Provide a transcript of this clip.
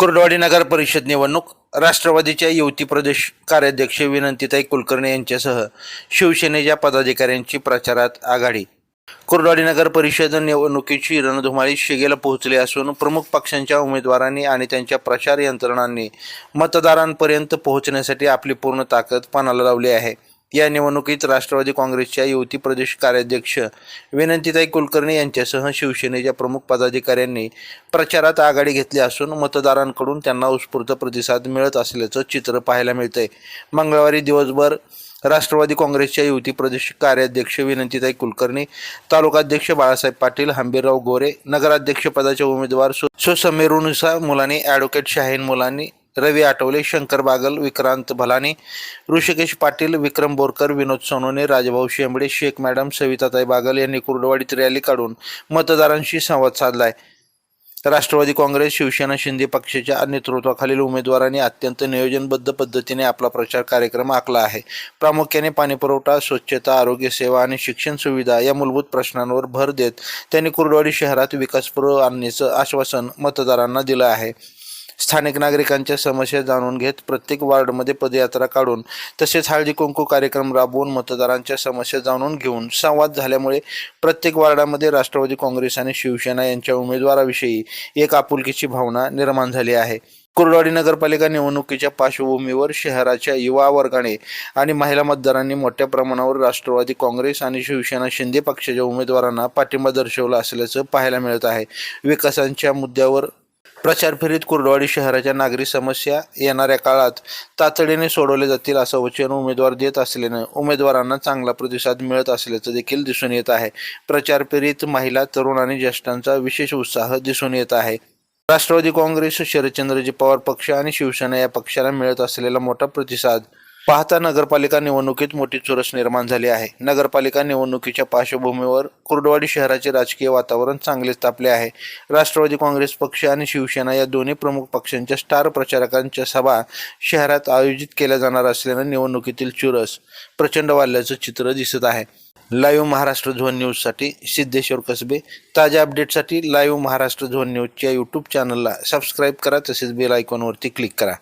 कुर्डवाडी नगर परिषद निवडणूक राष्ट्रवादीच्या युवती प्रदेश कार्याध्यक्ष विनंतीताई कुलकर्णी यांच्यासह शिवसेनेच्या पदाधिकाऱ्यांची प्रचारात आघाडी. कुर्डवाडी नगर परिषद निवडणुकीची रणधुमाळी शिगेला पोहोचली असून प्रमुख पक्षांच्या उमेदवारांनी आणि त्यांच्या प्रचार यंत्रणांनी मतदारांपर्यंत पोहोचण्यासाठी आपली पूर्ण ताकद पणाला लावली आहे. या निवडणुकीत राष्ट्रवादी काँग्रेसच्या युवती प्रदेश कार्याध्यक्ष विनंतीताई कुलकर्णी यांच्यासह शिवसेनेच्या प्रमुख पदाधिकाऱ्यांनी प्रचारात आघाडी घेतली असून मतदारांकडून त्यांना उत्स्फूर्त प्रतिसाद मिळत असल्याचं चित्र पाहायला मिळतंय. मंगळवारी दिवसभर राष्ट्रवादी काँग्रेसच्या युवती प्रदेश कार्याध्यक्ष विनंतीताई कुलकर्णी तालुकाध्यक्ष बाळासाहेब पाटील हंबीरराव गोरे नगराध्यक्षपदाच्या उमेदवार सु सुसमेरुनुसा मुलानी ॲडव्होकेट शाहीन मुलांनी रवी आठवले शंकर बागल विक्रांत भलानी ऋषिकेश पाटील विक्रम बोरकर विनोद सोनोने राजभाऊ शेंबडे शेख मॅडम सविताताई बागल यांनी कुर्डवाडीत रॅली काढून मतदारांशी संवाद साधलाय. राष्ट्रवादी काँग्रेस शिवसेना शिंदे पक्षाच्या नेतृत्वाखालील उमेदवारांनी अत्यंत नियोजनबद्ध पद्धतीने आपला प्रचार कार्यक्रम आखला आहे. प्रामुख्याने पाणीपुरवठा स्वच्छता आरोग्य सेवा आणि शिक्षण सुविधा या मूलभूत प्रश्नांवर भर देत त्यांनी कुर्डवाडी शहरात विकासपूर्व आणण्याचं आश्वासन मतदारांना दिलं आहे. स्थानिक नागरिकांच्या समस्या जाणून घेत प्रत्येक वार्डमध्ये पदयात्रा काढून तसेच हळदी कुंकू कार्यक्रम राबवून मतदारांच्या समस्या जाणून घेऊन संवाद झाल्यामुळे प्रत्येक वार्डामध्ये राष्ट्रवादी काँग्रेस आणि शिवसेना यांच्या उमेदवाराविषयी एक आपुलकीची भावना निर्माण झाली आहे. कुर्डवाडी नगरपालिका निवडणुकीच्या पार्श्वभूमीवर शहराच्या युवा वर्गाने आणि महिला मतदारांनी मोठ्या प्रमाणावर राष्ट्रवादी काँग्रेस आणि शिवसेना शिंदे पक्षाच्या उमेदवारांना पाठिंबा दर्शवला असल्याचं पाहायला मिळत आहे. विकासांच्या मुद्द्यावर प्रचार फेरीत कुर्डवाडी शहराच्या नागरी समस्या येणाऱ्या काळात तातडीने सोडवले जातील असं वचन उमेदवार देत असल्यानं उमेदवारांना चांगला प्रतिसाद मिळत असल्याचं देखील दिसून येत आहे. प्रचार फेरीत महिला तरुण आणि ज्येष्ठांचा विशेष उत्साह दिसून येत आहे. राष्ट्रवादी काँग्रेस शरदचंद्रजी पवार पक्ष आणि शिवसेना या पक्षाला मिळत असलेला मोठा प्रतिसाद पाहता नगरपालिका निवडणुकीत मोठी चुरस निर्माण झाली आहे. नगरपालिका निवडणुकीच्या पार्श्वभूमीवर कुर्डवाडी शहराचे राजकीय वातावरण चांगलेच तापले आहे. राष्ट्रवादी काँग्रेस पक्ष आणि शिवसेना या दोन्ही प्रमुख पक्षांच्या स्टार प्रचारकांच्या सभा शहरात आयोजित केल्या जाणार असल्यानं निवडणुकीतील चुरस प्रचंड वाढल्याचं चित्र दिसत आहे. लाईव्ह महाराष्ट्र झोन न्यूजसाठी सिद्धेश्वर कसबे. ताज्या अपडेटसाठी लाईव्ह महाराष्ट्र झोन न्यूजच्या यूट्यूब चॅनलला सबस्क्राईब करा तसेच बेल आयकॉनवरती क्लिक करा.